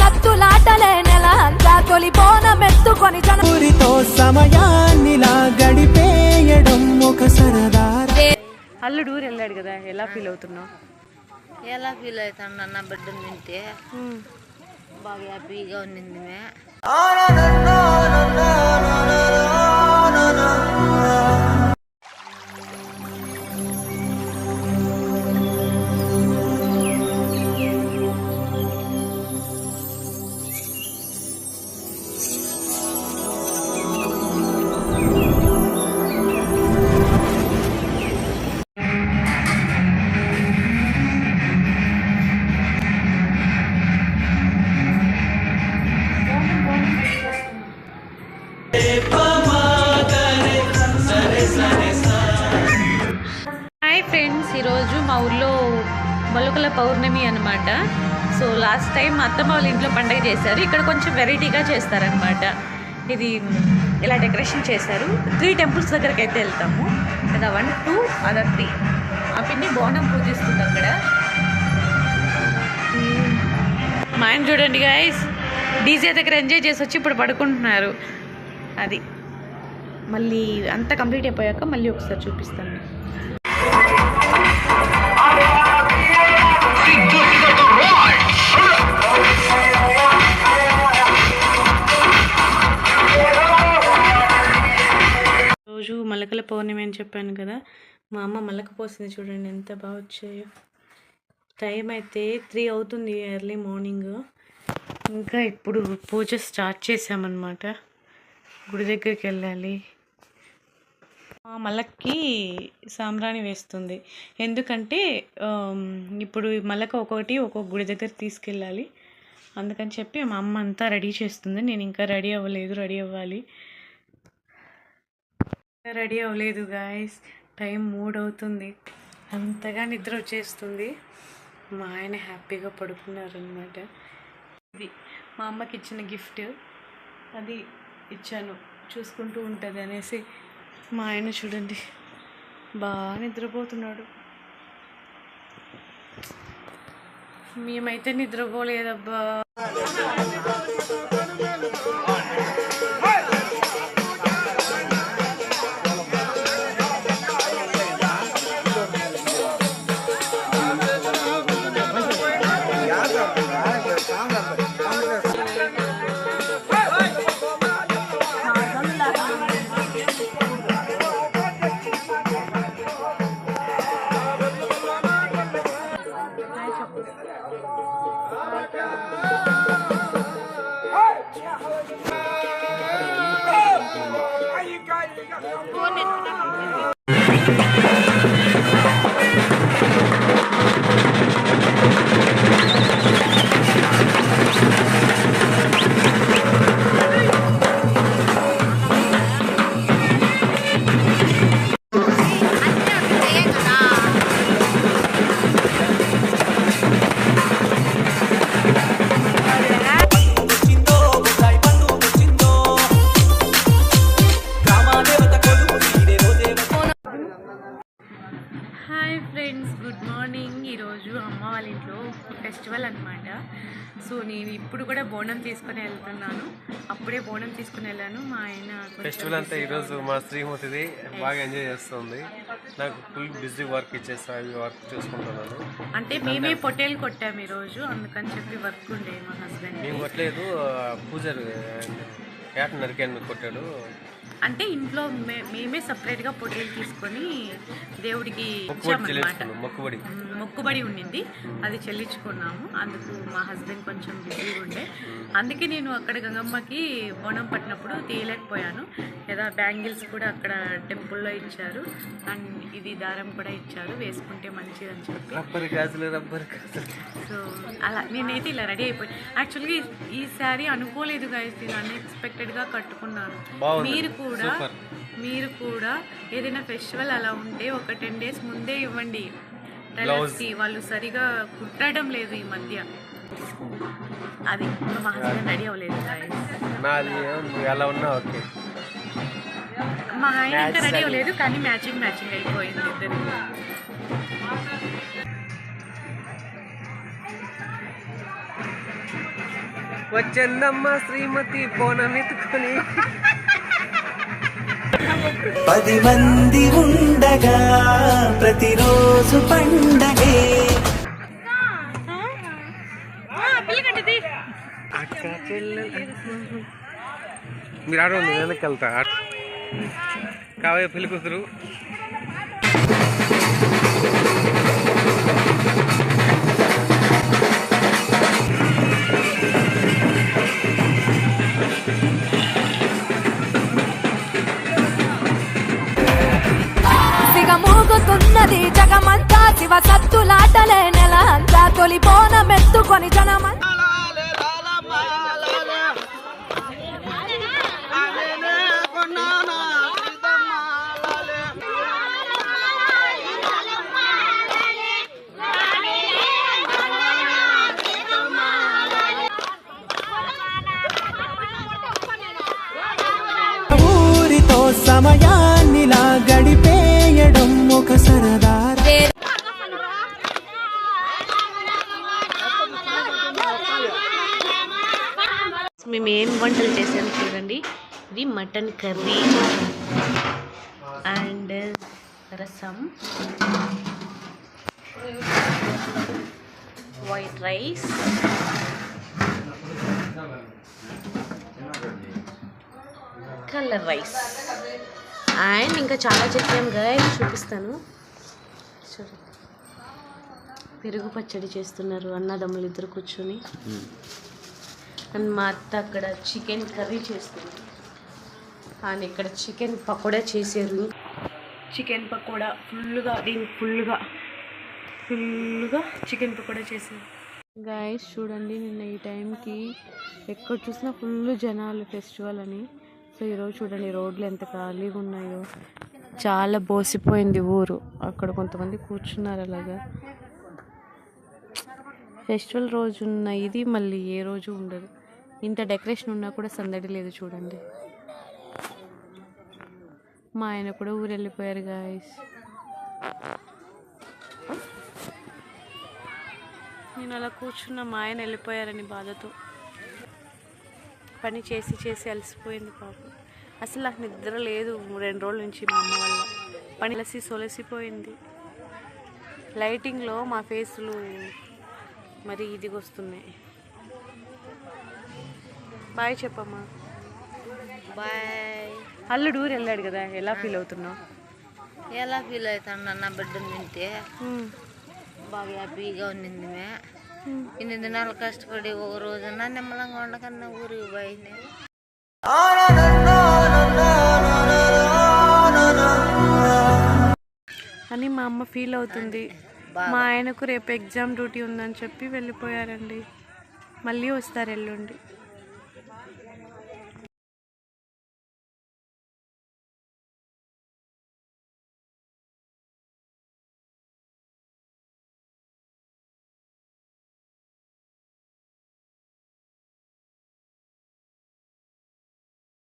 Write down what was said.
సత్తులాటలే నెల అంతా ఊరితో సమయాన్నిలా గడిపేయడం ఒక సరదారా. అల్లుడు ఊరు వెళ్ళాడు కదా ఎలా ఫీల్ అవుతున్నావు? ఎలా ఫీల్ అవుతాను అన్న బిడ్డను తింటే? బాగా హ్యాపీగా ఉన్నింది మే. మా ఊర్లో మొలకల పౌర్ణమి అనమాట సో లాస్ట్ టైం మా అత్తమ్మ వాళ్ళ ఇంట్లో పండగ చేశారు. ఇక్కడ కొంచెం వెరైటీగా చేస్తారనమాట ఇది ఇలా డెకరేషన్ చేశారు? త్రీ టెంపుల్స్ దగ్గరికి అయితే వెళ్తాము. కదా వన్ టూ అదర్ త్రీ. ఆ పిన్ని బోనం పూజిస్తుంది అక్కడ. మా ఆయన చూడండి గాయస్ డీజే దగ్గర ఎంజాయ్ చేసి వచ్చి ఇప్పుడు పడుకుంటున్నారు. అది. మళ్ళీ అంతా కంప్లీట్ అయిపోయాక మళ్ళీ ఒకసారి చూపిస్తాను. మలకల పౌర్ణమి అని చెప్పాను కదా మా అమ్మ మలక పోసింది చూడండి ఎంత బాగా వచ్చాయో. టైం అయితే త్రీ అవుతుంది ఎర్లీ మార్నింగ్ ఇంకా ఇప్పుడు పూజ స్టార్ట్ చేసామన్నమాట. గుడి దగ్గరికి వెళ్ళాలి. మా మలక్కి సాంబ్రాణి వేస్తుంది. ఎందుకంటే ఇప్పుడు మలక ఒక్కొక్కటి ఒక్కొక్క గుడి దగ్గర తీసుకెళ్ళాలి. అందుకని చెప్పి మా అమ్మ అంతా రెడీ చేస్తుంది. నేను ఇంకా రెడీ అవ్వలేదు రెడీ అవ్వాలి. రెడీ అవ్వలేదు గాయస్ టైం మూడ్ అవుతుంది అంతగా నిద్ర వచ్చేస్తుంది. మా ఆయన హ్యాపీగా పడుకున్నారనమాట ఇది మా అమ్మకి ఇచ్చిన గిఫ్ట్. అది ఇచ్చాను. చూసుకుంటూ ఉంటుంది అనేసి మా ఆయన చూడండి. బాగా నిద్రపోతున్నాడు. మేమైతే నిద్రపోలేదబ్బా. Con định ra? మార్నింగ్ ఈరోజు అమ్మ వాళ్ళ ఇంట్లో ఫెస్టివల్ అనమాట సో నేను ఇప్పుడు కూడా బోనం తీసుకొని వెళ్తున్నాను. అప్పుడే బోనం తీసుకుని వెళ్ళాను. మా ఆయన ఫెస్టివల్ అంతా ఈరోజు మా శ్రీమతిది బాగా ఎంజాయ్ చేస్తుంది. నాకు ఫుల్ బిజీ వర్క్ ఇచ్చేస్తా వర్క్ చూసుకుంటున్నాను. అంటే మేమే పొట్టేలు కొట్టాము ఈరోజు. అందుకని చెప్పి వర్క్ ఉండే మా హస్బెండ్ మేము కొట్టలేదు. పూజారి ఏట నరికాను కొట్టాడు. అంటే ఇంట్లో మేమే సపరేట్గా పొట్టేలు తీసుకొని దేవుడికి మొక్కుబడి ఇచ్చామన్నమాట. మొక్కుబడి. ఉండింది. అది చెల్లించుకున్నాము. అందుకు మా హస్బెండ్ కొంచెం బిజీగా ఉండే. అందుకే నేను అక్కడ గంగమ్మకి బోనం పట్టినప్పుడు తీయలేకపోయాను. లేదా బ్యాంగిల్స్ కూడా అక్కడ టెంపుల్లో ఇచ్చారు. అండ్ ఇది దారం కూడా ఇచ్చారు. వేసుకుంటే మంచిదని చెప్పి. రబ్బర్ గాజులు రబ్బర్ గాజులు. సో అలా నేనైతే ఇలా రెడీ అయిపోయి. యాక్చువల్గా ఈ- శారీ అనుకోలేదు గాయస్. నేను అన్ఎక్స్పెక్టెడ్గా కట్టుకున్నాను. మీరు కూడా. మీరు కూడా ఏదైనా ఫెస్టివల్ అలా ఉంటే ఒక టెన్ డేస్ ముందే ఇవ్వండి. టైలర్స్కి వాళ్ళు సరిగా కుట్టడం లేదు ఈ మధ్య. అది మా హస్బెండ్ రెడీ అవ్వలేదు గాయస్ నాది నువ్వు ఎలా ఉన్నా ఓకే. మా ఆయన ఇంకా రెడీ అవ్వలేదు కానీ మ్యాచింగ్ మ్యాచింగ్ అయిపోయింది ఇద్దరు వచ్చిందమ్మ శ్రీమతి బోనం ఎత్తుకొని పది మంది ఉండగా ప్రతిరోజు పండగే. అక్క చెల్లెలు. మీరు ఆడ వెనక్కి వెళ్తా. కావే పెళ్ళి కూతురు. బోనమెత్తుకొని జనమంతా సమయా మేము ఏం వంటలు చేసాము చూడండి. ఇది mutton curry and rasam white rice colour rice. And ఇంకా చాలా చెప్పాం గాయస్ చూపిస్తాను. చూడండి పెరుగు పచ్చడి చేస్తున్నారు అన్నదమ్ములు ఇద్దరు కూర్చొని. అండ్ మా అత్త అక్కడ చికెన్ కర్రీ చేస్తుంది. అండ్ ఇక్కడ చికెన్ పకోడా చేశారు. చికెన్ పకోడా ఫుల్గా దీని ఫుల్గా ఫుల్గా చికెన్ పకోడా చేశారు. గాయస్ చూడండి నిన్న ఈ టైంకి ఎక్కడ చూసినా ఫుల్ జనాలు ఫెస్టివల్ అని. సో ఈరోజు చూడండి రోడ్లు ఎంత ఖాళీగా ఉన్నాయో. చాలా బోసిపోయింది ఊరు. అక్కడ కొంతమంది కూర్చున్నారు అలాగా. ఫెస్టివల్ రోజు ఉన్న ఇది మళ్ళీ ఏ రోజు ఉండదు. ఇంత డెకరేషన్ ఉన్నా కూడా సందడి లేదు చూడండి. మా ఆయన కూడా ఊరు వెళ్ళిపోయారు గాయస్ నేను అలా కూర్చున్న మా ఆయన వెళ్ళిపోయారని బాధతో. పని చేసి చేసి అలసిపోయింది పాపం. అసలు నాకు నిద్ర లేదు రెండు రోజుల నుంచి మా అమ్మ వల్ల. పని అలసి సొలసిపోయింది. లైటింగ్లో మా ఫేసులు మరి ఇదిగొస్తున్నాయి. బాయ్ చెప్పమ్మా. బాయ్. అల్లుడు ఊరు వెళ్ళాడు కదా ఎలా ఫీల్ అవుతున్నావు? ఎలా ఫీల్ అవుతాను నా బిడ్డను వింటే. బాగా హ్యాపీగా ఉన్నింది మే. ఇన్ని దినాలు కష్టపడి ఒక రోజున నిమ్మలంగా ఉండకన్నా ఊరికి పోయింది. అని మా అమ్మ ఫీల్ అవుతుంది. మా ఆయనకు రేపు ఎగ్జామ్ డ్యూటీ ఉందని చెప్పి వెళ్ళిపోయారండి. మళ్ళీ వస్తారు ఎల్లుండి.